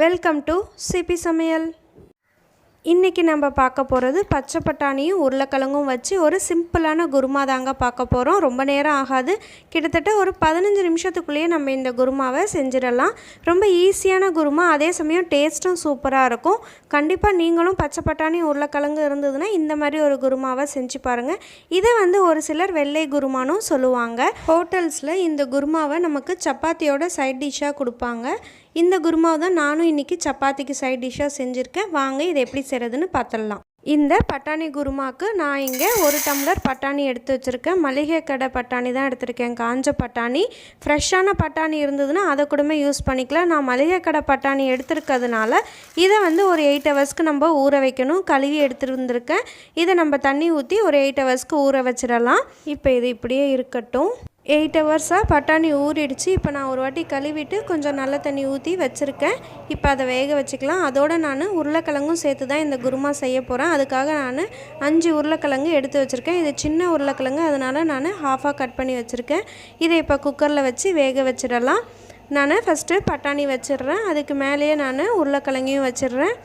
Welcome to CP சமையல். இன்றைக்கி நம்ம பார்க்க போகிறது பச்சை பட்டாணியும் உருளைக்கிழங்கும் வச்சு ஒரு சிம்பிளான குருமா தாங்க பார்க்க போகிறோம் ரொம்ப நேரம் ஆகாது. கிட்டத்தட்ட ஒரு பதினஞ்சு நிமிஷத்துக்குள்ளேயே நம்ம இந்த குருமாவை செஞ்சிடலாம். ரொம்ப ஈஸியான குருமா அதே சமயம் டேஸ்ட்டும் சூப்பராக இருக்கும். கண்டிப்பாக நீங்களும் பச்சை பட்டாணி உருளைக்கிழங்கு இருந்ததுன்னா இந்த மாதிரி ஒரு குருமாவை செஞ்சு பாருங்கள் இதை வந்து ஒரு சிலர் வெள்ளை குருமானும் சொல்லுவாங்க. ஹோட்டல்ஸில் இந்த குருமாவை நமக்கு சப்பாத்தியோட சைட் டிஷ்ஷாக கொடுப்பாங்க. இந்த குருமாவை தான் நானும் இன்றைக்கி சப்பாத்திக்கு சைட் டிஷ்ஷாக செஞ்சுருக்கேன். வாங்க இதை எப்படி செய்கிறதுன்னு பார்த்துடலாம். இந்த பட்டாணி குருமாவுக்கு நான் இங்கே ஒரு டம்ளர் பட்டாணி எடுத்து வச்சுருக்கேன். மளிகை கடை பட்டாணி தான் எடுத்திருக்கேன். காஞ்ச பட்டாணி. ஃப்ரெஷ்ஷான பட்டாணி இருந்ததுன்னா அதை கூடமே யூஸ் பண்ணிக்கலாம். நான் மளிகை கடை பட்டாணி எடுத்துருக்கிறதுனால இதை வந்து ஒரு எயிட் ஹவர்ஸ்க்கு நம்ம ஊற வைக்கணும். கழுவி எடுத்துருந்துருக்கேன் இதை நம்ம தண்ணி ஊற்றி ஒரு எயிட் ஹவர்ஸ்க்கு ஊற வச்சிடலாம். இப்போ இது இப்படியே இருக்கட்டும். எயிட் ஹவர்ஸாக பட்டாணி ஊறிடுச்சு. இப்போ நான் ஒரு வாட்டி கழுவிட்டு கொஞ்சம் நல்ல தண்ணி ஊற்றி வச்சுருக்கேன். இப்போ அதை வேக வச்சுக்கலாம். அதோடு நான் உருளைக்கிழங்கும் சேர்த்து தான் இந்த குருமா செய்ய போகிறேன் அதுக்காக நான் அஞ்சு உருளைக்கிழங்கு எடுத்து வச்சுருக்கேன். இது சின்ன உருளைக்கிழங்கு. அதனால் நான் ஹாஃபாக கட் பண்ணி வச்சுருக்கேன். இதை இப்போ குக்கரில் வச்சு வேக வச்சிடலாம். நான் ஃபஸ்ட்டு பட்டாணி வச்சிடுறேன். அதுக்கு மேலேயே நான் உருளைக்கிழங்கையும் வச்சிடுறேன்.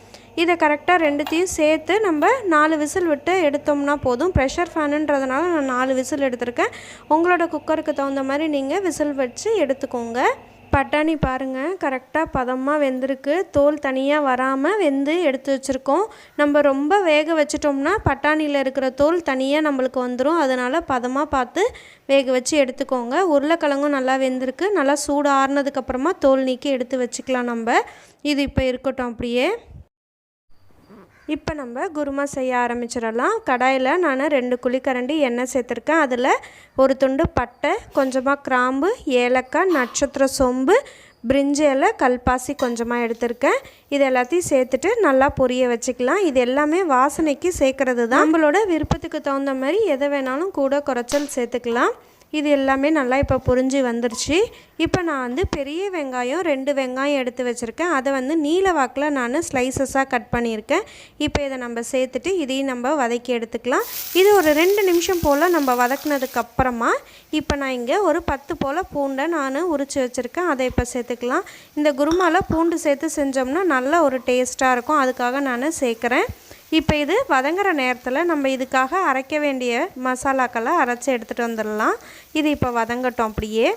இதை கரெக்டாக ரெண்டுத்தையும் சேர்த்து நம்ம நாலு விசில் விட்டு எடுத்தோம்னா போதும். ப்ரெஷர் ஃபேனுன்றதுனால நான் நாலு விசில் எடுத்திருக்கேன். உங்களோட குக்கருக்கு தகுந்த மாதிரி நீங்கள் விசில் வச்சு எடுத்துக்கோங்க. பட்டாணி பாருங்கள் கரெக்டாக பதமாக வெந்திருக்கு. தோல் தனியாக வராமல் வெந்து எடுத்து வச்சுருக்கோம். நம்ம ரொம்ப வேக வச்சிட்டோம்னா பட்டாணியில் இருக்கிற தோல் தனியாக நம்மளுக்கு வந்துடும் அதனால் பதமாக பார்த்து வேக வச்சு எடுத்துக்கோங்க. உருளைக்கிழங்கும் நல்லா வெந்திருக்கு. நல்லா சூடு ஆறுனதுக்கப்புறமா தோல் நீக்கி எடுத்து வச்சுக்கலாம் நம்ம. இது இப்போ இருக்கட்டும் அப்படியே. இப்போ நம்ம குருமா செய்ய ஆரம்பிச்சிடலாம். கடாயில் நான் ரெண்டு குழிக்கரண்டி எண்ணெய் சேர்த்துருக்கேன். அதில் ஒரு துண்டு பட்டை கொஞ்சமாக கிராம்பு ஏலக்காய் நட்சத்திர சொம்பு பிரிஞ்சி கல்பாசி கொஞ்சமாக எடுத்திருக்கேன். இது எல்லாத்தையும் சேர்த்துட்டு நல்லா பொரிய வச்சுக்கலாம். இது எல்லாமே வாசனைக்கு சேர்க்குறது தான். நம்மளோட விருப்பத்துக்கு தகுந்த மாதிரி எதை வேணாலும் கூட குறைச்சல் சேர்த்துக்கலாம். இது எல்லாமே நல்லா இப்போ புரிஞ்சு வந்துருச்சு. இப்போ நான் வந்து பெரிய வெங்காயம் ரெண்டு வெங்காயம் எடுத்து வச்சுருக்கேன். அதை வந்து நீல வாக்கில் நான் ஸ்லைசஸாக கட் பண்ணியிருக்கேன். இப்போ இதை நம்ம சேர்த்துட்டு இதையும் நம்ம வதக்கி எடுத்துக்கலாம். இது ஒரு ரெண்டு நிமிஷம் போல் நம்ம வதக்குனதுக்கப்புறமா இப்போ நான் இங்கே ஒரு பத்து போல் பூண்டை நான் உரித்து வச்சுருக்கேன். அதை இப்போ சேர்த்துக்கலாம். இந்த குருமாவில் பூண்டு சேர்த்து செஞ்சோம்னா நல்ல ஒரு டேஸ்ட்டாக இருக்கும். அதுக்காக நான் சேர்க்குறேன். இப்போ இது வதங்குற நேரத்தில் நம்ம இதுக்காக அரைக்க வேண்டிய மசாலாக்களை அரைச்சி எடுத்துகிட்டு வந்துடலாம். இது இப்போ வதங்கட்டும் அப்படியே.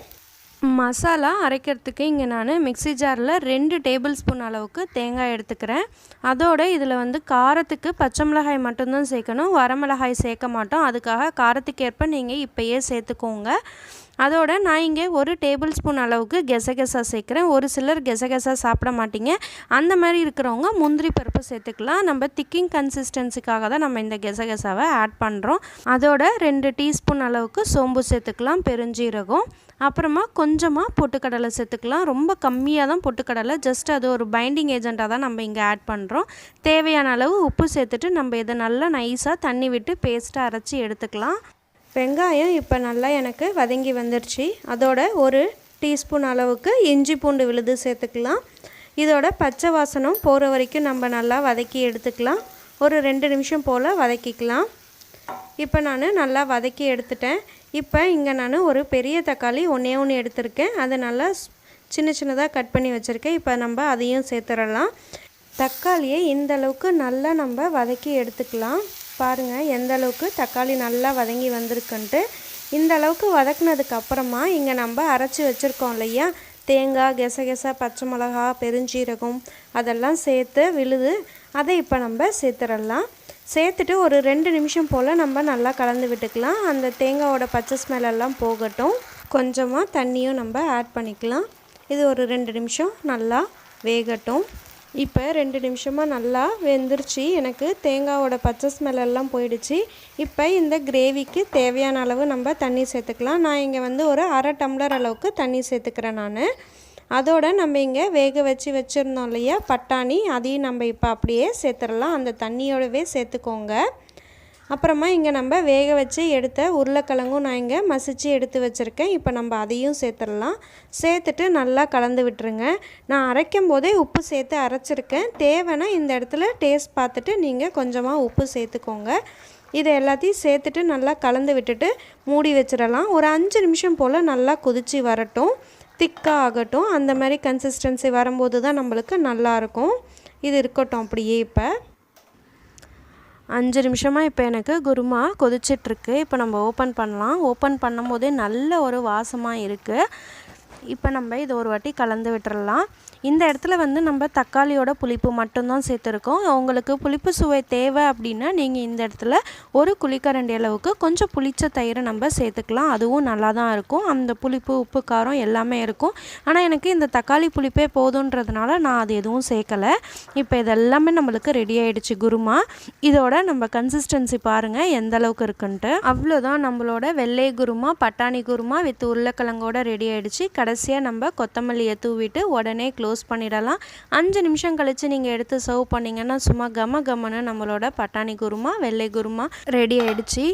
மசாலா அரைக்கிறதுக்கு இங்கே நான் மிக்ஸி ஜாரில் ரெண்டு டேபிள் ஸ்பூன் அளவுக்கு தேங்காய் எடுத்துக்கிறேன். அதோடு இதில் வந்து காரத்துக்கு பச்சை மிளகாய் மட்டும்தான் சேர்க்கணும். வரமிளகாய் சேர்க்க மாட்டோம். அதுக்காக காரத்துக்கு ஏற்ப நீங்கள் இப்போயே சேர்த்துக்கோங்க. அதோட நான் இங்கே ஒரு டேபிள் ஸ்பூன் அளவுக்கு கெசகெசா சேர்க்குறேன். ஒரு சிலர் கெசகெசா சாப்பிட மாட்டீங்க. அந்த மாதிரி இருக்கிறவங்க முந்திரி பருப்பு சேர்த்துக்கலாம். நம்ம திக்கிங் கன்சிஸ்டன்சிக்காக தான் நம்ம இந்த கெசகெசாவை ஆட் பண்ணுறோம் அதோட ரெண்டு டீஸ்பூன் அளவுக்கு சோம்பு சேர்த்துக்கலாம் பெருஞ்சீரகம். அப்புறமா கொஞ்சமாக பொட்டுக்கடலை சேர்த்துக்கலாம். ரொம்ப கம்மியாக தான் பொட்டுக்கடலை ஜஸ்ட் அது ஒரு பைண்டிங் ஏஜெண்ட்டாக தான் நம்ம இங்கே ஆட் பண்ணுறோம் தேவையான அளவு உப்பு சேர்த்துட்டு நம்ம இதை நல்லா நைஸாக தண்ணி விட்டு பேஸ்ட்டாக அரைச்சி எடுத்துக்கலாம். வெங்காயம் இப்போ நல்லா எனக்கு வதங்கி வந்துருச்சு. அதோட ஒரு டீஸ்பூன் அளவுக்கு இஞ்சி பூண்டு விழுது சேர்த்துக்கலாம். இதோட பச்சை வாசனம் போகிற வரைக்கும் நம்ம நல்லா வதக்கி எடுத்துக்கலாம். ஒரு ரெண்டு நிமிஷம் போல் வதக்கிக்கலாம். இப்போ நான் நல்லா வதக்கி எடுத்துட்டேன். இப்போ இங்கே நான் ஒரு பெரிய தக்காளி ஒன்றே ஒன்று எடுத்திருக்கேன். அதை நல்லா சின்ன சின்னதாக கட் பண்ணி வச்சுருக்கேன். இப்போ நம்ம அதையும் சேர்த்துடலாம். தக்காளியை இந்த அளவுக்கு நல்லா நம்ம வதக்கி எடுத்துக்கலாம். பாருங்கள் எந்த அளவுக்கு தக்காளி நல்லா வதங்கி வந்திருக்குன்ட்டு. இந்த அளவுக்கு வதக்குனதுக்கு அப்புறமா இங்கே நம்ம அரைச்சி வச்சுருக்கோம் இல்லையா? தேங்காய் கெசகெசா பச்சை மிளகா பெருஞ்சீரகம் அதெல்லாம் சேர்த்து விழுது. அதை இப்போ நம்ம சேர்த்துடலாம். சேர்த்துட்டு ஒரு ரெண்டு நிமிஷம் போல் நம்ம நல்லா கலந்து விட்டுக்கலாம். அந்த தேங்காயோட பச்சை ஸ்மெல்லெல்லாம் போகட்டும். கொஞ்சமாக தண்ணியும் நம்ம ஆட் பண்ணிக்கலாம். இது ஒரு ரெண்டு நிமிஷம் நல்லா வேகட்டும். இப்போ ரெண்டு நிமிஷமாக நல்லா வெந்துருச்சு. எனக்கு தேங்காவோட பச்சை ஸ்மெல்லெல்லாம் போயிடுச்சு. இப்போ இந்த கிரேவிக்கு தேவையான அளவு நம்ம தண்ணி சேர்த்துக்கலாம். நான் இங்கே வந்து ஒரு அரை டம்ளர் அளவுக்கு தண்ணி சேர்த்துக்கிறேன் நான். அதோட நம்ம இங்கே வேக வச்சு வச்சுருந்தோம் இல்லையா? பட்டாணி அதையும் நம்ம இப்போ அப்படியே சேர்த்துடலாம். அந்த தண்ணியோடவே சேர்த்துக்கோங்க. அப்புறமா இங்கே நம்ம வேக வச்சு எடுத்த உருளைக்கிழங்கும் நான் இங்கே மசிச்சு எடுத்து வச்சுருக்கேன். இப்போ நம்ம அதையும் சேர்த்துடலாம். சேர்த்துட்டு நல்லா கலந்து விட்டுருங்க. நான் அரைக்கும் போதே உப்பு சேர்த்து அரைச்சிருக்கேன். தேவைன்னா இந்த இடத்துல டேஸ்ட் பார்த்துட்டு நீங்கள் கொஞ்சமாக உப்பு சேர்த்துக்கோங்க. இதை எல்லாத்தையும் சேர்த்துட்டு நல்லா கலந்து விட்டுட்டு மூடி வச்சிடலாம். ஒரு அஞ்சு நிமிஷம் போல் நல்லா கொதித்து வரட்டும். திக்காக ஆகட்டும். அந்த மாதிரி கன்சிஸ்டன்சி வரும்போது தான் நம்மளுக்கு நல்லாயிருக்கும் இது இருக்கட்டும் அப்படியே இப்போ. அஞ்சு நிமிஷமாக இப்போ எனக்கு குருமா கொதிச்சிட்ருக்கு. இப்போ நம்ம ஓப்பன் பண்ணலாம். ஓப்பன் பண்ணும்போதே நல்ல ஒரு வாசமாக இருக்குது இப்போ நம்ம இதை ஒரு வாட்டி கலந்து விட்டுறலாம். இந்த இடத்துல வந்து நம்ம தக்காளியோட புளிப்பு மட்டும்தான் சேர்த்துருக்கோம். உங்களுக்கு புளிப்பு சுவை தேவை அப்படின்னா நீங்கள் இந்த இடத்துல ஒரு குழிக்கரண்டி அளவுக்கு கொஞ்சம் புளிச்ச தயிரை நம்ம சேர்த்துக்கலாம். அதுவும் நல்லா தான் இருக்கும். அந்த புளிப்பு உப்பு காரம் எல்லாமே இருக்கும். ஆனால் எனக்கு இந்த தக்காளி புளிப்பே போதுன்றதுனால நான் அது எதுவும் சேர்க்கலை. இப்போ இதெல்லாமே நம்மளுக்கு ரெடி ஆகிடுச்சு குருமா. இதோட நம்ம கன்சிஸ்டன்சி பாருங்கள் எந்த அளவுக்கு இருக்குன்ட்டு. அவ்வளோதான் நம்மளோட வெள்ளை குருமா பட்டாணி குருமா வித் உருளைக்கிழங்கோட ரெடி ஆகிடுச்சு கடைசியாக நம்ம கொத்தமல்லியை தூவிட்டு உடனே க்ளோஸ் பண்ணிடலாம். அஞ்சு நிமிஷம் கழித்து நீங்கள் எடுத்து சர்வ் பண்ணிங்கன்னா சும்மா கம கமன்னு நம்மளோட பட்டாணி குருமா வெள்ளை குருமா ரெடி ஆகிடுச்சு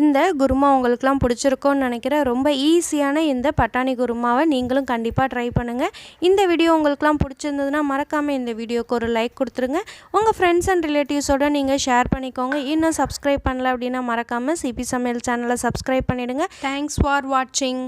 இந்த குருமா உங்களுக்குலாம் பிடிச்சிருக்கோன்னு நினைக்கிறேன். ரொம்ப ஈஸியான இந்த பட்டாணி குருமாவை நீங்களும் கண்டிப்பாக ட்ரை பண்ணுங்கள் இந்த வீடியோ உங்களுக்குலாம் பிடிச்சிருந்ததுன்னா மறக்காமல் இந்த வீடியோக்கு ஒரு லைக் கொடுத்துருங்க. உங்கள் ஃப்ரெண்ட்ஸ் அண்ட் ரிலேட்டிவ்ஸோட நீங்கள் ஷேர் பண்ணிக்கோங்க. இன்னும் சப்ஸ்கிரைப் பண்ணல அப்படின்னா மறக்காமல் சிபி சமையல் சேனலை சப்ஸ்கிரைப் பண்ணிவிடுங்க தேங்க்ஸ் ஃபார் வாட்சிங்